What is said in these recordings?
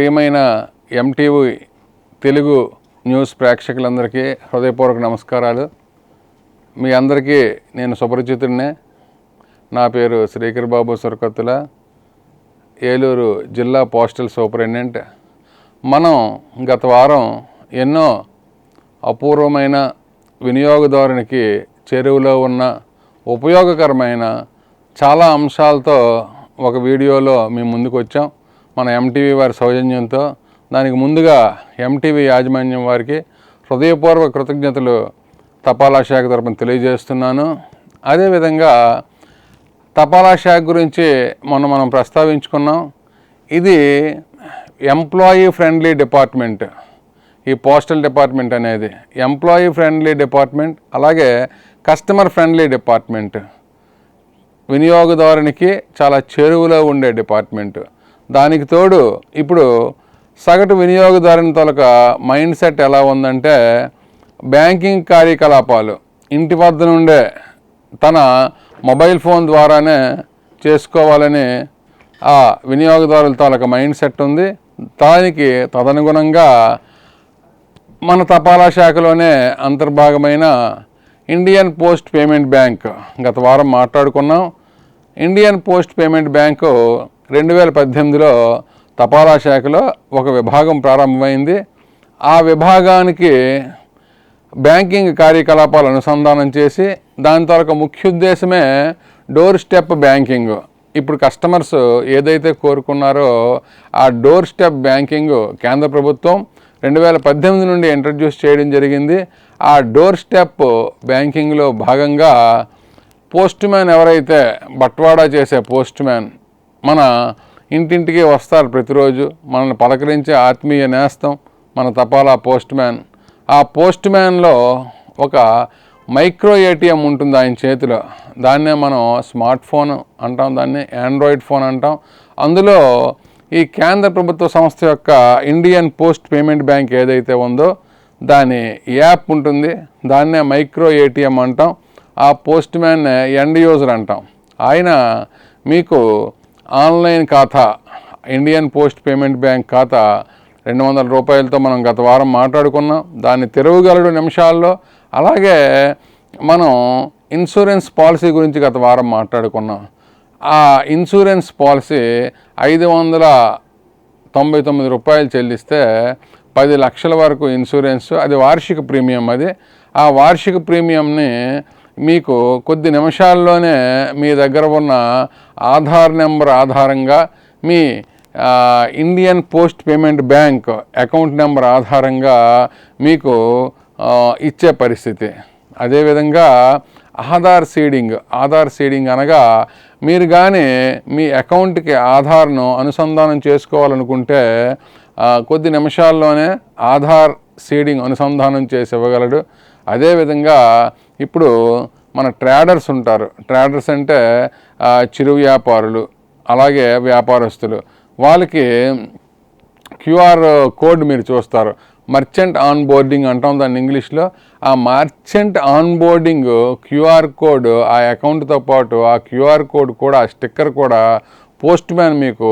ప్రియమైన MTV Telugu news ప్రేక్షకులందరికీ హృదయపూర్వక నమస్కారాలు. మీ అందరికీ నేను సుపరిచితుడినే. నా పేరు శ్రీకర్ బాబు సురకత్తుల ఏలూరు జిల్లా పోస్టల్ సూపరింటెండెంట్. మనం గత వారం ఎన్నో అపూర్వమైన వినియోగదారునికి చెరువులో ఉన్న ఉపయోగకరమైన చాలా అంశాలతో ఒక వీడియోలో మేము ముందుకు వచ్చాం మన ఎంటీవీ వారి సౌజన్యంతో దానికి ముందుగా ఎంటీవీ యాజమాన్యం వారికి హృదయపూర్వక కృతజ్ఞతలు తపాలా శాఖ తరపున తెలియజేస్తున్నాను. అదేవిధంగా తపాలా శాఖ గురించి మొన్న మనం ప్రస్తావించుకున్నాం. ఇది ఎంప్లాయీ ఫ్రెండ్లీ డిపార్ట్మెంట్ ఈ పోస్టల్ డిపార్ట్మెంట్ అనేది ఎంప్లాయీ ఫ్రెండ్లీ డిపార్ట్మెంట్ అలాగే కస్టమర్ ఫ్రెండ్లీ డిపార్ట్మెంట్ వినియోగదారునికి చాలా చేరువలో ఉండే డిపార్ట్మెంట్ దానికి తోడు ఇప్పుడు సగటు వినియోగదారుని తొలక మైండ్ సెట్ ఎలా ఉందంటే బ్యాంకింగ్ కార్యకలాపాలు. ఇంటి వద్ద నుండే తన మొబైల్ ఫోన్ ద్వారానే చేసుకోవాలని ఆ వినియోగదారుల తాలూక మైండ్ సెట్ ఉంది. దానికి తదనుగుణంగా మన తపాలా శాఖలోనే అంతర్భాగమైన ఇండియన్ పోస్ట్ పేమెంట్ బ్యాంక్ గత వారం మాట్లాడుకున్నాం. ఇండియన్ పోస్ట్ పేమెంట్ బ్యాంకు రెండు వేల పద్దెనిమిదిలో తపాలా శాఖలో ఒక విభాగం ప్రారంభమైంది. ఆ విభాగానికి బ్యాంకింగ్ కార్యకలాపాలు అనుసంధానం చేసి దాని తాలూకా ముఖ్య ఉద్దేశమే డోర్ స్టెప్ బ్యాంకింగ్. ఇప్పుడు కస్టమర్స్ ఏదైతే కోరుకున్నారో ఆ డోర్ స్టెప్ బ్యాంకింగ్ కేంద్ర ప్రభుత్వం రెండు వేల పద్దెనిమిది నుండి ఇంట్రడ్యూస్ చేయడం జరిగింది. ఆ డోర్ స్టెప్ బ్యాంకింగ్లో భాగంగా పోస్ట్ మ్యాన్ ఎవరైతే బట్వాడా చేసే పోస్ట్ మ్యాన్ మన ఇంటింటికి వస్తారు ప్రతిరోజు మనల్ని పలకరించే ఆత్మీయ నేస్తం మన తపాలా పోస్ట్ మ్యాన్. ఆ పోస్ట్ మ్యాన్లో ఒక మైక్రో ఏటీఎం ఉంటుంది ఆయన చేతిలో. దాన్నే మనం స్మార్ట్ ఫోన్ అంటాం దాన్ని ఆండ్రాయిడ్ ఫోన్ అంటాం. అందులో ఈ కేంద్ర ప్రభుత్వ సంస్థ యొక్క ఇండియన్ పోస్ట్ పేమెంట్ బ్యాంక్ ఏదైతే ఉందో దాని యాప్ ఉంటుంది. దాన్నే మైక్రో ఏటీఎం అంటాం. ఆ పోస్ట్ మ్యాన్ ఎండ్ యూజర్ అంటాం. ఆయన మీకు ఆన్లైన్ ఖాతా ఇండియన్ పోస్ట్ పేమెంట్ బ్యాంక్ ఖాతా రెండు వందల రూపాయలతో మనం గత వారం మాట్లాడుకున్నాం. దాన్ని తెరవగలడు నిమిషాల్లో. అలాగే మనం ఇన్సూరెన్స్ పాలసీ గురించి గత వారం మాట్లాడుకున్నాం. ఆ ఇన్సూరెన్స్ పాలసీ ఐదు వందల తొంభై తొమ్మిది రూపాయలు చెల్లిస్తే పది లక్షల వరకు ఇన్సూరెన్స్ అది వార్షిక ప్రీమియం అది. ఆ వార్షిక ప్రీమియంని మీకు కొద్ది నిమిషాల్లోనే మీ దగ్గర ఉన్న ఆధార్ నెంబర్ ఆధారంగా మీ Indian post payment bank account number ఆధారంగా మీకు ఇచ్చే పరిస్థితి. అదేవిధంగా ఆధార్ సీడింగ్ ఆధార్ సీడింగ్ అనగా మీరు కానీ మీ అకౌంట్కి ఆధార్ను అనుసంధానం చేసుకోవాలనుకుంటే కొద్ది నిమిషాల్లోనే ఆధార్ సీడింగ్ అనుసంధానం చేసి ఇవ్వగలడు. అదేవిధంగా ఇప్పుడు మన ట్రేడర్స్ ఉంటారు. ట్రేడర్స్ అంటే చిరు వ్యాపారులు అలాగే వ్యాపారస్తులు. వాళ్ళకి క్యూఆర్ కోడ్ మీరు చూస్తారు. మర్చెంట్ ఆన్ బోర్డింగ్ అంటాం దాన్ని ఇంగ్లీష్లో. ఆ merchant on boarding QR code ఆ అకౌంట్తో పాటు ఆ క్యూఆర్ కోడ్ కూడా ఆ స్టిక్కర్ కూడా పోస్ట్ మ్యాన్ మీకు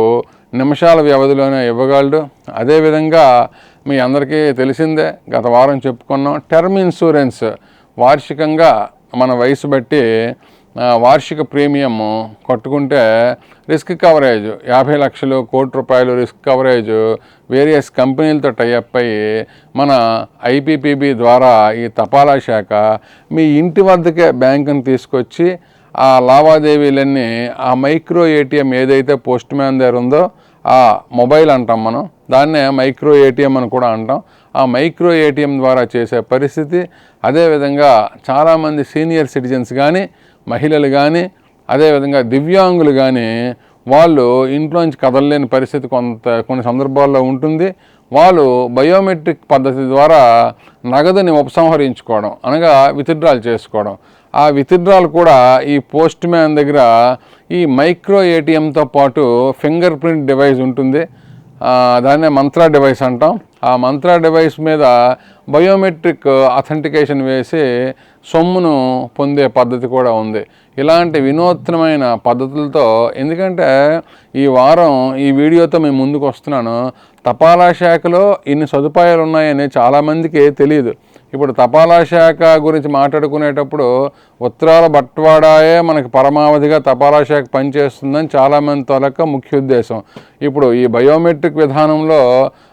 నిమిషాల వ్యవధిలోనే ఇవ్వగలడు. అదేవిధంగా మీ అందరికీ తెలిసిందే గత వారం చెప్పుకున్నాం టర్మ్ ఇన్సూరెన్స్. వార్షికంగా మన వయసు బట్టి వార్షిక ప్రీమియం కట్టుకుంటే రిస్క్ కవరేజ్. యాభై లక్షలు కోటి రూపాయలు రిస్క్ కవరేజ్. వేరియస్ కంపెనీలతో టైఅప్ అయ్యి మన ఐపీపీబీ ద్వారా ఈ తపాలా శాఖ మీ ఇంటి వద్దకే బ్యాంకుని తీసుకొచ్చి ఆ లావాదేవీలన్నీ ఆ మైక్రో ఏటీఎం ఏదైతే పోస్ట్ మ్యాన్ దగ్గర ఉందో ఆ మొబైల్ అంటాం మనం. దాన్నే మైక్రో ఏటీఎం అని కూడా అంటాం. ఆ మైక్రో ఏటీఎం ద్వారా చేసే పరిస్థితి. అదేవిధంగా చాలామంది సీనియర్ సిటిజన్స్ కానీ మహిళలు కానీ అదేవిధంగా దివ్యాంగులు కానీ వాళ్ళు ఇంట్లోంచి కదలలేని పరిస్థితి కొంత కొన్ని సందర్భాల్లో ఉంటుంది. వాళ్ళు బయోమెట్రిక్ పద్ధతి ద్వారా నగదుని ఉపసంహరించుకోవడం అనగా విత్డ్రాల్ చేసుకోవడం. ఆ విత్డ్రాల్ కూడా ఈ పోస్ట్ మ్యాన్ దగ్గర ఈ మైక్రో ఏటీఎంతో పాటు ఫింగర్ ప్రింట్ డివైస్ ఉంటుంది. దాన్నే మంత్రా డివైస్ అంటాం. ఆ మంత్ర డివైస్ మీద బయోమెట్రిక్ అథెంటికేషన్ uh, వేసి సొమ్మును పొందే పద్ధతి కూడా ఉంది. ఇలాంటి వినూత్నమైన పద్ధతులతో ఎందుకంటే ఈ వారం ఈ వీడియోతో మేము ముందుకు వస్తున్నాను. తపాలా శాఖలో ఇన్ని సదుపాయాలు ఉన్నాయని చాలామందికి తెలియదు. ఇప్పుడు తపాలా శాఖ గురించి మాట్లాడుకునేటప్పుడు ఉత్తరాల బట్వాడాయే మనకి పరమావధిగా తపాలా శాఖ పనిచేస్తుందని చాలామంది తొలక ముఖ్య ఉద్దేశం ఇప్పుడు ఈ బయోమెట్రిక్ విధానంలో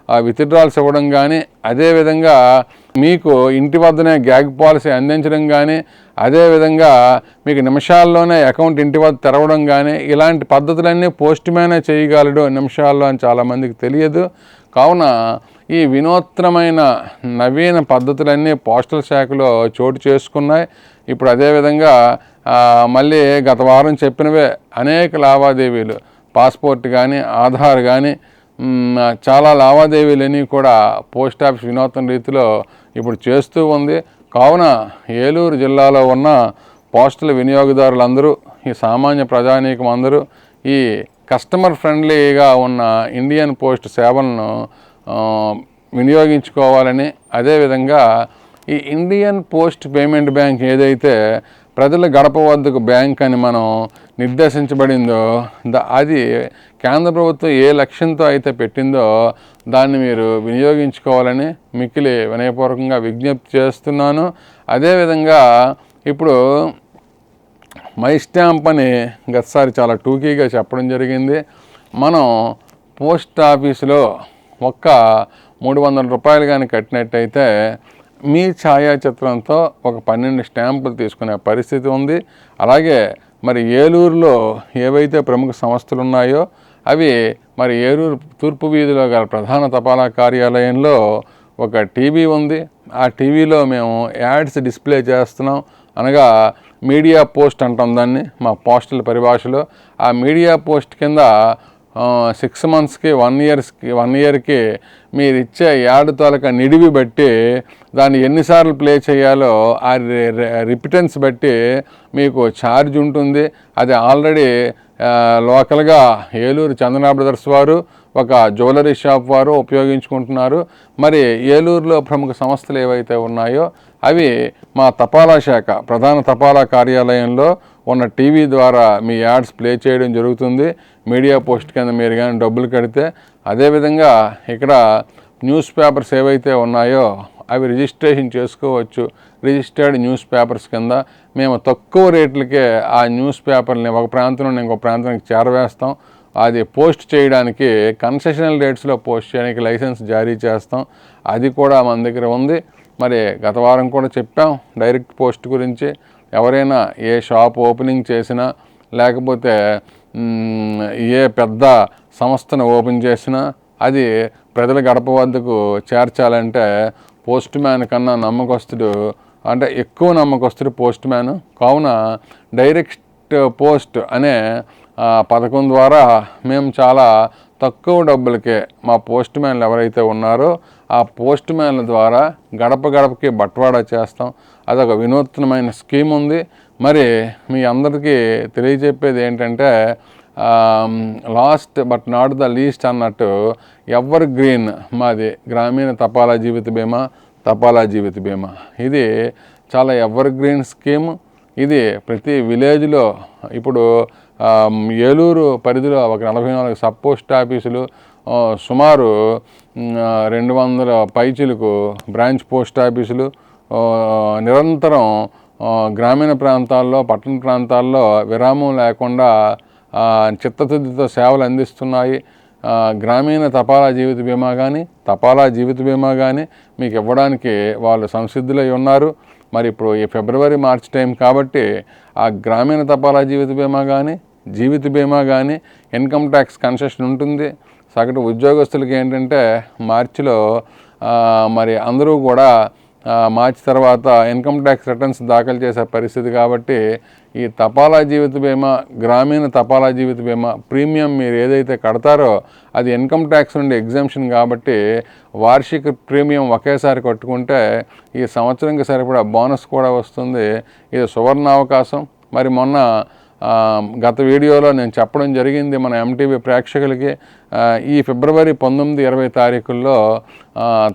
విత్డ్రాల్స్ ఇవ్వడం కానీ అదేవిధంగా మీకు ఇంటి వద్దనే గ్యాగ్ పాలసీ అందించడం కానీ అదేవిధంగా మీకు నిమిషాల్లోనే అకౌంట్ ఇంటి వద్ద తెరవడం కానీ ఇలాంటి పద్ధతులన్నీ పోస్ట్ మ్యానే చేయగలడు నిమిషాల్లో అని చాలామందికి తెలియదు. కావున ఈ వినూత్నమైన నవీన పద్ధతులన్నీ పోస్టల్ శాఖలో చోటు చేసుకున్నాయి. ఇప్పుడు అదేవిధంగా మళ్ళీ గత వారం చెప్పినవే అనేక లావాదేవీలు పాస్పోర్ట్ కానీ ఆధార్ కానీ చాలా లావాదేవీలని కూడా పోస్ట్ ఆఫీస్ వినూత్న రీతిలో ఇప్పుడు చేస్తూ ఉంది. కావున ఏలూరు జిల్లాలో ఉన్న పోస్టల్ వినియోగదారులందరూ ఈ సామాన్య ప్రజానీకం అందరూ ఈ కస్టమర్ ఫ్రెండ్లీగా ఉన్న ఇండియన్ పోస్ట్ సేవలను వినియోగించుకోవాలని అదేవిధంగా ఈ ఇండియన్ పోస్ట్ పేమెంట్ బ్యాంక్ ఏదైతే ప్రజల గడప వద్దకు బ్యాంక్ అని మనం నిర్దేశించబడిందో ద అది కేంద్ర ప్రభుత్వం ఏ లక్ష్యంతో అయితే పెట్టిందో దాన్ని మీరు వినియోగించుకోవాలని మిక్కిలి వినయపూర్వకంగా విజ్ఞప్తి చేస్తున్నాను. అదేవిధంగా ఇప్పుడు మై స్టాంప్ అని గతసారి చాలా టూకీగా చెప్పడం జరిగింది. మనం పోస్ట్ ఆఫీసులో ఒక్క మూడు వందల రూపాయలు కానీ కట్టినట్టయితే మీ ఛాయాచిత్రంతో ఒక పన్నెండు స్టాంపులు తీసుకునే పరిస్థితి ఉంది. అలాగే మరి ఏలూరులో ఏవైతే ప్రముఖ సంస్థలు ఉన్నాయో అవి మరి ఏలూరు తూర్పు వీధిలో గల ప్రధాన తపాలా కార్యాలయంలో ఒక టీవీ ఉంది. ఆ టీవీలో మేము యాడ్స్ డిస్ప్లే చేస్తున్నాం. అనగా మీడియా పోస్ట్ అంటాం దాన్ని మా పోస్టల్ పరిభాషలో. ఆ మీడియా పోస్ట్ కింద సిక్స్ మంత్స్కి వన్ ఇయర్స్కి వన్ ఇయర్కి మీరు ఇచ్చే యాడ్ తాలూకా నిడివి బట్టి దాన్ని ఎన్నిసార్లు ప్లే చేయాలో ఆ రిపిటెన్స్ బట్టి మీకు ఛార్జ్ ఉంటుంది. అది ఆల్రెడీ లోకల్గా ఏలూరు చందనా బ్రదర్స్ వారు ఒక జ్యువెలరీ షాప్ వారు ఉపయోగించుకుంటున్నారు. మరి ఏలూరులో ప్రముఖ సంస్థలు ఏవైతే ఉన్నాయో అవి మా తపాలా శాఖ ప్రధాన తపాలా కార్యాలయంలో ఉన్న టీవీ ద్వారా మీ యాడ్స్ ప్లే చేయడం జరుగుతుంది. మీడియా పోస్ట్ కింద మీరు కానీ డబ్బులు కడితే అదేవిధంగా ఇక్కడ న్యూస్ పేపర్స్ ఏవైతే ఉన్నాయో అవి రిజిస్ట్రేషన్ చేసుకోవచ్చు. రిజిస్టర్డ్ న్యూస్ పేపర్స్ కింద మేము తక్కువ రేట్లకే ఆ న్యూస్ పేపర్ని ఒక ప్రాంతం నుండి ఇంకో ప్రాంతానికి చేరవేస్తాం. అది పోస్ట్ చేయడానికి కన్సెషనల్ రేట్స్లో పోస్ట్ చేయడానికి లైసెన్స్ జారీ చేస్తాం. అది కూడా మన దగ్గర ఉంది. మరి గత వారం కూడా చెప్పాం డైరెక్ట్ పోస్ట్ గురించి. ఎవరైనా ఏ షాప్ ఓపెనింగ్ చేసినా లేకపోతే ఏ పెద్ద సంస్థను ఓపెన్ చేసినా అది ప్రజల గడప వద్దకు చేర్చాలంటే పోస్ట్ మ్యాన్ కన్నా నమ్మకస్తుడు అంటే ఎక్కువ నమ్మకస్తుడు పోస్ట్ మ్యాన్. కావున డైరెక్ట్ పోస్ట్ అనే పథకం ద్వారా మేము చాలా తక్కువ డబ్బులకే మా పోస్ట్ మ్యాన్లు ఎవరైతే ఉన్నారో ఆ పోస్ట్ మ్యాన్ల ద్వారా గడప గడపకి బట్వాడా చేస్తాం. అదొక వినూత్నమైన స్కీమ్ ఉంది మరి మీ అందరికీ తెలియజెప్పేది ఏంటంటే last but not the least అన్నట్టు ఎవర్ గ్రీన్ మాది గ్రామీణ తపాలా జీవిత బీమా తపాలా జీవిత బీమా. ఇది చాలా ఎవర్ గ్రీన్ స్కీమ్. ఇది ప్రతి విలేజ్లో ఇప్పుడు ఏలూరు పరిధిలో ఒక నలభై నాలుగు సబ్ పోస్ట్ ఆఫీసులు సుమారు రెండు వందల పైచిలకు బ్రాంచ్ పోస్ట్ ఆఫీసులు నిరంతరం గ్రామీణ ప్రాంతాల్లో పట్టణ ప్రాంతాల్లో విరామం లేకుండా చిత్తశుద్ధితో సేవలు అందిస్తున్నాయి. గ్రామీణ తపాలా జీవిత బీమా కానీ తపాలా జీవిత బీమా కానీ మీకు ఇవ్వడానికి వాళ్ళు సంసిద్ధులై ఉన్నారు. మరి ఇప్పుడు ఈ ఫిబ్రవరి మార్చ్ టైం కాబట్టి ఆ గ్రామీణ తపాలా జీవిత బీమా కానీ జీవిత బీమా కానీ ఇన్కమ్ ట్యాక్స్ కన్సెషన్ ఉంటుంది. సగటు ఉద్యోగస్తులకి ఏంటంటే మార్చిలో మరి అందరూ కూడా మార్చి తర్వాత ఇన్కమ్ ట్యాక్స్ రిటర్న్స్ దాఖలు చేసే పరిస్థితి కాబట్టి ఈ తపాలా జీవిత బీమా గ్రామీణ తపాలా జీవిత బీమా ప్రీమియం మీరు ఏదైతే కడతారో అది ఇన్కమ్ ట్యాక్స్ నుండి ఎగ్జామ్షన్ కాబట్టి వార్షిక ప్రీమియం ఒకేసారి కట్టుకుంటే ఈ సంవత్సరంకి సరిపడా బోనస్ కూడా వస్తుంది. ఇది సువర్ణ అవకాశం మరి మొన్న గత వీడియోలో నేను చెప్పడం జరిగింది మన ఎంటీవీ ప్రేక్షకులకి. ఈ ఫిబ్రవరి పంతొమ్మిది ఇరవై తారీఖుల్లో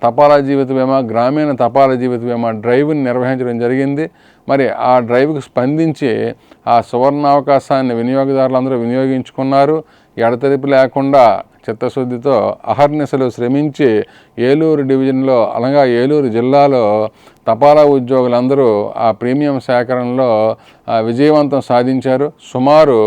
తపాలా జీవిత బీమా గ్రామీణ తపాలా జీవిత బీమా డ్రైవ్ని నిర్వహించడం జరిగింది. మరి ఆ డ్రైవ్కి స్పందించి ఆ సువర్ణ అవకాశాన్ని వినియోగదారులందరూ వినియోగించుకున్నారు. ఎడతెరిపి లేకుండా చిత్తశుద్ధితో అహర్నిశలు శ్రమించి ఏలూరు డివిజన్లో అనగా ఏలూరు జిల్లాలో తపాలా ఉద్యోగులందరూ ఆ ప్రీమియం సేకరణలో విజయవంతం సాధించారు. సుమారు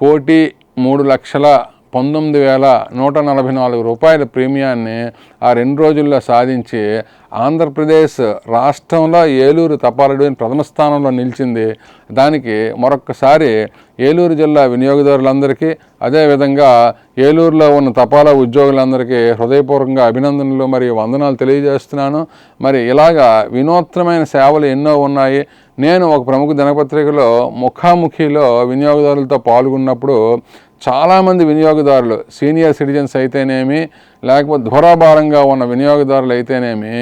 కోటి మూడు లక్షల పంతొమ్మిది వేల నూట నలభై నాలుగు రూపాయల ప్రీమియాన్ని ఆ రెండు రోజుల్లో సాధించి ఆంధ్రప్రదేశ్ రాష్ట్రంలో ఏలూరు తపాలా ప్రథమ స్థానంలో నిలిచింది. దానికి మరొక్కసారి ఏలూరు జిల్లా వినియోగదారులందరికీ అదేవిధంగా ఏలూరులో ఉన్న తపాలా ఉద్యోగులందరికీ హృదయపూర్వకంగా అభినందనలు మరియు వందనాలు తెలియజేస్తున్నాను. మరి ఇలాగా వినూత్నమైన సేవలు ఎన్నో ఉన్నాయి. నేను ఒక ప్రముఖ దినపత్రికలో ముఖాముఖిలో వినియోగదారులతో పాల్గొన్నప్పుడు చాలామంది వినియోగదారులు సీనియర్ సిటిజన్స్ అయితేనేమి లేకపోతే ధురాభారంగా ఉన్న వినియోగదారులు అయితేనేమి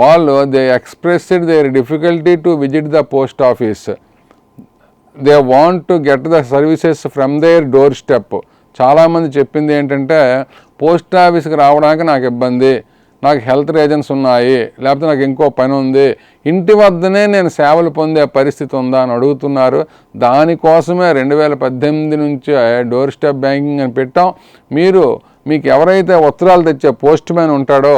వాళ్ళు they expressed their difficulty to visit the post office. They want to get the services from their door step చాలామంది చెప్పింది ఏంటంటే పోస్ట్ ఆఫీస్కి రావడానికి నాకు ఇబ్బంది. నాకు హెల్త్ రీజన్స్ ఉన్నాయి లేకపోతే నాకు ఇంకో పని ఉంది ఇంటి వద్దనే నేను సేవలు పొందే పరిస్థితి ఉందా అని అడుగుతున్నారు. దానికోసమే రెండు వేల పద్దెనిమిది నుంచి డోర్ స్టెప్ బ్యాంకింగ్ అని పెట్టాం. మీరు మీకు ఎవరైతే ఉత్తరాలు తెచ్చే పోస్ట్ మ్యాన్ ఉంటాడో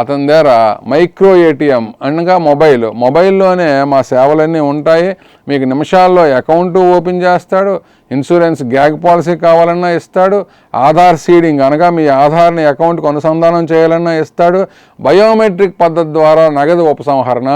అతని దగ్గర మైక్రో ఏటీఎం అనగా మొబైల్. మొబైల్లోనే మా సేవలన్నీ ఉంటాయి. మీకు నిమిషాల్లో అకౌంట్ ఓపెన్ చేస్తాడు. ఇన్సూరెన్స్ గ్యాగ్ పాలసీ కావాలన్నా ఇస్తాడు. ఆధార్ సీడింగ్ అనగా మీ ఆధార్ని అకౌంట్కి అనుసంధానం చేయాలన్నా ఇస్తాడు. బయోమెట్రిక్ పద్ధతి ద్వారా నగదు ఉపసంహరణ.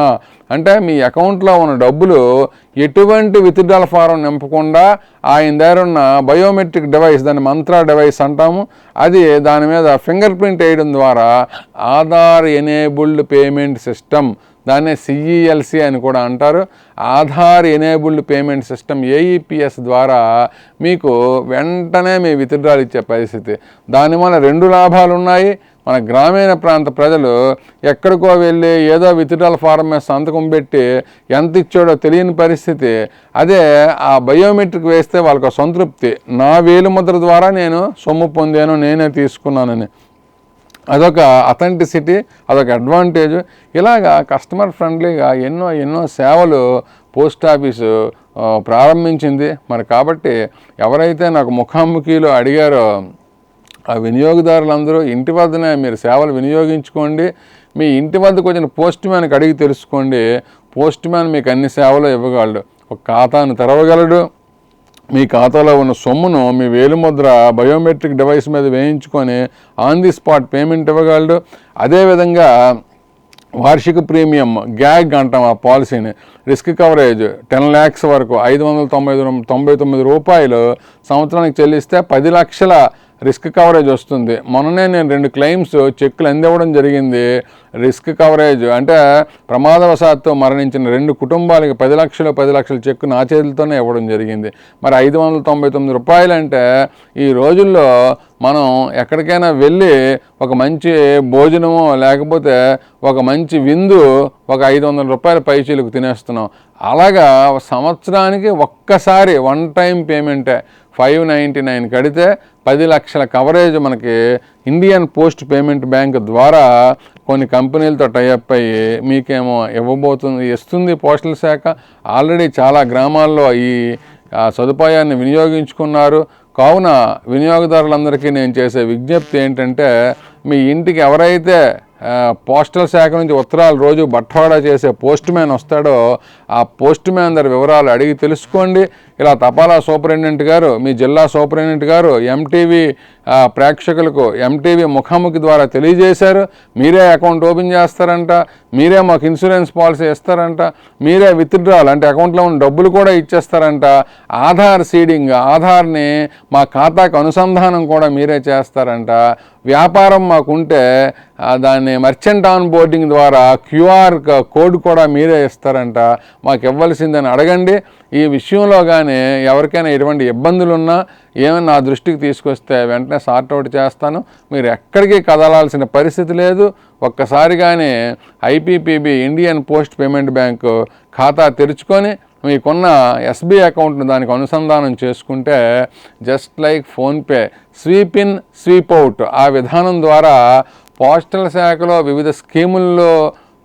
అంటే మీ అకౌంట్లో ఉన్న డబ్బులు ఎటువంటి విత్డ్రాల్ ఫారం నింపకుండా ఆయన దగ్గర ఉన్న బయోమెట్రిక్ డివైస్ దాన్ని మంత్ర డివైస్ అంటాము. అది దాని మీద ఫింగర్ ప్రింట్ వేయడం ద్వారా ఆధార్ ఎనేబుల్డ్ పేమెంట్ సిస్టమ్ దాన్నే సిఈఎల్సి అని కూడా అంటారు. Aadhaar enabled payment system AEPS ద్వారా మీకు వెంటనే మీ విత్డ్రాలు ఇచ్చే పరిస్థితి. దానివల్ల రెండు లాభాలు ఉన్నాయి మన గ్రామీణ ప్రాంత ప్రజలు ఎక్కడికో వెళ్ళి ఏదో విత్డ్రాల్ ఫారం మీద సంతకం పెట్టి ఎంత ఇచ్చాడో తెలియని పరిస్థితి. అదే ఆ బయోమెట్రిక్ వేస్తే వాళ్ళకు సంతృప్తి. నా వేలుముద్ర ద్వారా నేను సొమ్ము పొందాను నేనే తీసుకున్నానని. అదొక అథెంటిసిటీ అదొక అడ్వాంటేజ్ ఇలాగా కస్టమర్ ఫ్రెండ్లీగా ఎన్నో ఎన్నో సేవలు పోస్ట్ ఆఫీసు ప్రారంభించింది. మరి కాబట్టి ఎవరైతే నాకు ముఖాముఖిలో అడిగారో ఆ వినియోగదారులందరూ ఇంటి వద్దనే మీరు సేవలు వినియోగించుకోండి. మీ ఇంటి వద్దకు వచ్చిన పోస్ట్ మ్యాన్కి అడిగి తెలుసుకోండి. పోస్ట్ మ్యాన్ మీకు అన్ని సేవలు ఇవ్వగలడు. ఒక ఖాతాను తెరవగలడు. మీ ఖాతాలో ఉన్న సొమ్మును మీ వేలిముద్ర బయోమెట్రిక్ డివైస్ మీద వేయించుకొని ఆన్ ది స్పాట్ పేమెంట్ ఇవ్వగలడు. అదేవిధంగా వార్షిక ప్రీమియం గ్యాగ్ అంటాం ఆ పాలసీని. రిస్క్ కవరేజ్ టెన్ ల్యాక్స్ వరకు ఐదు వందల తొంభై తొమ్మిది- తొంభై తొమ్మిది రూపాయలు సంవత్సరానికి చెల్లిస్తే పది లక్షల రిస్క్ కవరేజ్ వస్తుంది. మొన్ననే నేను రెండు క్లెయిమ్స్ చెక్కులు అందివ్వడం జరిగింది. రిస్క్ కవరేజ్ అంటే ప్రమాదవశాత్తు మరణించిన రెండు కుటుంబాలకి పది లక్షలు పది లక్షల చెక్కు నా చేతులతోనే ఇవ్వడం జరిగింది. మరి ఐదు వందల తొంభై తొమ్మిది రూపాయలు అంటే ఈ రోజుల్లో మనం ఎక్కడికైనా వెళ్ళి ఒక మంచి భోజనము లేకపోతే ఒక మంచి విందు ఒక ఐదు వందల రూపాయల పైచీలకు తినేస్తున్నాం. అలాగా సంవత్సరానికి ఒక్కసారి వన్ టైం పేమెంటే. ఫైవ్ నైంటీ నైన్ కడితే పది లక్షల కవరేజ్ మనకి ఇండియన్ పోస్ట్ పేమెంట్ బ్యాంక్ ద్వారా కొన్ని కంపెనీలతో టైఅప్ అయ్యి మీకేమో ఇవ్వబోతుంది ఇస్తుంది పోస్టల్ శాఖ. ఆల్రెడీ చాలా గ్రామాల్లో ఈ సదుపాయాన్ని వినియోగించుకున్నారు. కావున వినియోగదారులందరికీ నేను చేసే విజ్ఞప్తి ఏంటంటే మీ ఇంటికి ఎవరైతే పోస్టల్ శాఖ నుంచి ఉత్తరాలు రోజు బట్వాడా చేసే పోస్ట్ మ్యాన్ వస్తాడో ఆ పోస్ట్ మ్యాన్ దగ్గర వివరాలు అడిగి తెలుసుకోండి. ఇలా తపాలా సూపరింటెండెంట్ గారు మీ జిల్లా సూపరింటెండెంట్ గారు ఎంటీవీ ప్రేక్షకులకు ఎంటీవీ ముఖాముఖి ద్వారా తెలియజేశారు. మీరే అకౌంట్ ఓపెన్ చేస్తారంట మీరే మాకు ఇన్సూరెన్స్ పాలసీ ఇస్తారంట మీరే విత్డ్రాల్ అంటే అకౌంట్లో ఉన్న డబ్బులు కూడా ఇచ్చేస్తారంట. ఆధార్ సీడింగ్ ఆధార్ని మా ఖాతాకు అనుసంధానం కూడా మీరే చేస్తారంట. వ్యాపారం మాకుంటే దాన్ని మర్చెంట్ ఆన్ బోర్డింగ్ ద్వారా క్యూఆర్ కోడ్ కూడా మీరే ఇస్తారంట. మాకు ఇవ్వాల్సిందని అడగండి. ఈ విషయంలో కానీ ఎవరికైనా ఎటువంటి ఇబ్బందులు ఉన్నా ఏమైనా నా దృష్టికి తీసుకొస్తే వెంటనే సార్ట్అవుట్ చేస్తాను. మీరు ఎక్కడికి కదలాల్సిన పరిస్థితి లేదు. ఒక్కసారిగానే IPPB Indian post payment bank ఖాతా తెరుచుకొని మీకున్న ఎస్బీ అకౌంట్ను దానికి అనుసంధానం చేసుకుంటే just like PhonePe sweep in sweep out ఆ విధానం ద్వారా పోస్టల్ శాఖలో వివిధ స్కీముల్లో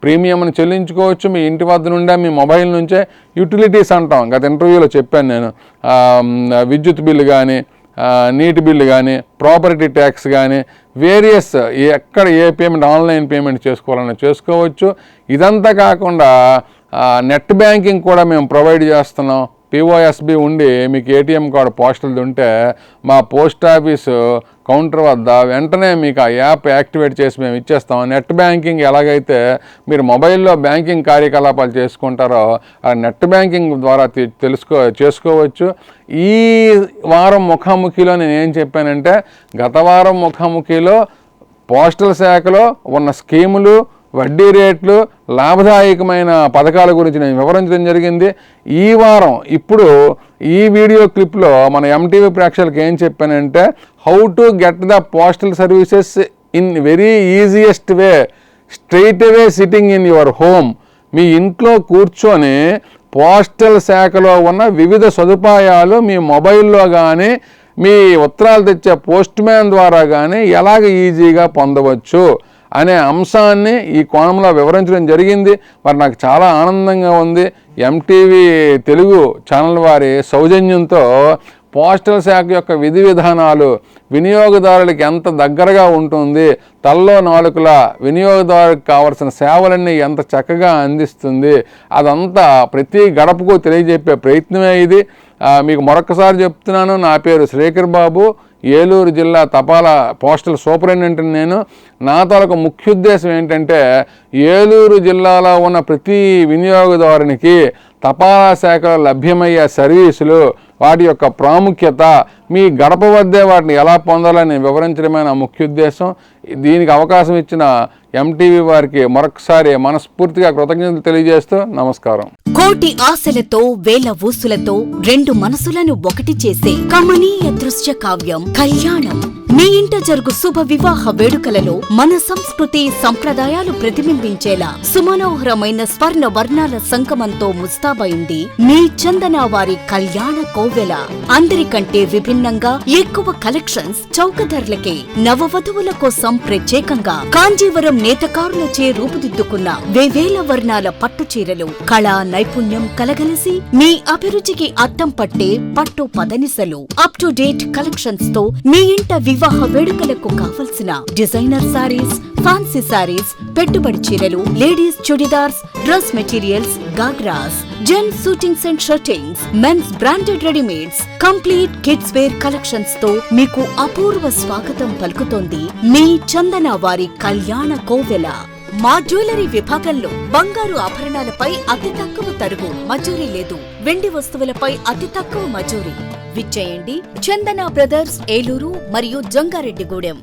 ప్రీమియంను చెల్లించుకోవచ్చు మీ ఇంటి వద్ద నుండే మీ మొబైల్ నుంచే యూటిలిటీస్ అంటాం. గత ఇంటర్వ్యూలో చెప్పాను నేను. విద్యుత్ బిల్లు కానీ నీటి బిల్లు కానీ ప్రాపర్టీ ట్యాక్స్ కానీ వేరియస్ ఎక్కడ ఏ పేమెంట్ ఆన్లైన్ పేమెంట్ చేసుకోవాలన్నా చేసుకోవచ్చు. ఇదంతా కాకుండా నెట్ బ్యాంకింగ్ కూడా మేము ప్రొవైడ్ చేస్తున్నాం. పిఓఎస్బి ఉండి మీకు ఏటీఎం కార్డు పోస్టల్ది ఉంటే మా పోస్ట్ ఆఫీసు కౌంటర్ వద్ద వెంటనే మీకు ఆ యాప్ యాక్టివేట్ చేసి మేము ఇచ్చేస్తాం. నెట్ బ్యాంకింగ్ ఎలాగైతే మీరు మొబైల్లో బ్యాంకింగ్ కార్యకలాపాలు చేసుకుంటారో ఆ నెట్ బ్యాంకింగ్ ద్వారా తెలుసుకో చేసుకోవచ్చు. ఈ వారం ముఖాముఖిలో నేను ఏం చెప్పానంటే గత వారం ముఖాముఖిలో పోస్టల్ శాఖలో ఉన్న స్కీములు వడ్డీ రేట్లు లాభదాయకమైన పథకాల గురించి నేను వివరించడం జరిగింది. ఈ వారం ఇప్పుడు ఈ వీడియో క్లిప్లో మన ఎంటీవీ ప్రేక్షకులకు ఏం చెప్పానంటే how to get the postal services in very easiest way straight away sitting in your home మీ ఇంట్లో కూర్చొని పోస్టల్ శాఖలో ఉన్న వివిధ సదుపాయాలు మీ మొబైల్లో కానీ మీ ఉత్తరాలు తెచ్చే పోస్ట్ మ్యాన్ ద్వారా కానీ ఎలాగ ఈజీగా పొందవచ్చు? అనే అంశాన్ని ఈ కోణంలో వివరించడం జరిగింది. మరి నాకు చాలా ఆనందంగా ఉంది. ఎంటీవీ తెలుగు ఛానల్ వారి సౌజన్యంతో పోస్టల్ శాఖ యొక్క విధి విధానాలు వినియోగదారులకి ఎంత దగ్గరగా ఉంటుంది తల్లో నాలుకల వినియోగదారులకు కావలసిన సేవలన్నీ ఎంత చక్కగా అందిస్తుంది అదంతా ప్రతి గడపకు తెలియజెప్పే ప్రయత్నమే ఇది. మీకు మరొకసారి చెప్తున్నాను. నా పేరు శ్రీకర్ బాబు. ఏలూరు జిల్లా తపాలా పోస్టల్ సూపరింటెండెంట్ నేను. నా తాలూకు ముఖ్య ఉద్దేశం ఏంటంటే ఏలూరు జిల్లాలో ఉన్న ప్రతి వినియోగదారునికి తపాలా శాఖలో లభ్యమయ్యే సర్వీసులు వాటి యొక్క ప్రాముఖ్యత మీ గడప వద్దే వాటిని ఎలా పొందాలని వివరించడమే నా ముఖ్య ఉద్దేశం దీనికి అవకాశం ఇచ్చిన ఎంటీవీ వారికి మరొకసారి మనస్ఫూర్తిగా కృతజ్ఞతలు తెలియజేస్తూ నమస్కారం. కోటి ఆశలతో వేల ఊసులతో రెండు మనసులను ఒకటి చేసే కమనీయ దృశ్య కావ్యం కళ్యాణం. మీ ఇంట జరుగు శుభ వివాహ వేడుకలలో మన సంస్కృతి సంప్రదాయాలు ప్రతిబింబించేలా సుమనోహరమైన స్వర్ణ వర్ణాల సంగమంతో ముస్తాబైంది మీ చందన వారి కళ్యాణ కోవెల. అందరికంటే విభిన్నంగా ఎక్కువ కలెక్షన్స్ చౌక ధరలకే నవవధువుల కోసం ప్రత్యేకంగా కాంజీవరం నేతకారులచే రూపుదిద్దుకున్న వేవేల వర్ణాల పట్టు చీరలు కళా నైపుణ్యం కలగలిసి మీ అభిరుచికి అద్దం పట్టే పట్టు పదనిసలు. అప్ టు డేట్ కలెక్షన్స్తో మీ ఇంట వివాహ వేడుకలకు కావలసిన డిజైనర్ సారీస్ ఫ్యాన్సీ సారీస్ పెట్టుబడి చీరలు ladies churidars dress materials ghagras gents suitings and shirtings mens branded readymades complete kids wear కలెక్షన్స్తో మీకు అపూర్వ స్వాగతం పలుకుతోంది మీ చందన వారి కళ్యాణ కోవెల. మా జ్యువెలరీ విభాగంలో బంగారు ఆభరణాలపై అతి తక్కువ తరుగు మజూరీ లేదు. వెండి వస్తువులపై అతి తక్కువ మజూరీ. విచ్చేయండి. చందన బ్రదర్స్ ఏలూరు మరియు జంగారెడ్డిగూడెం.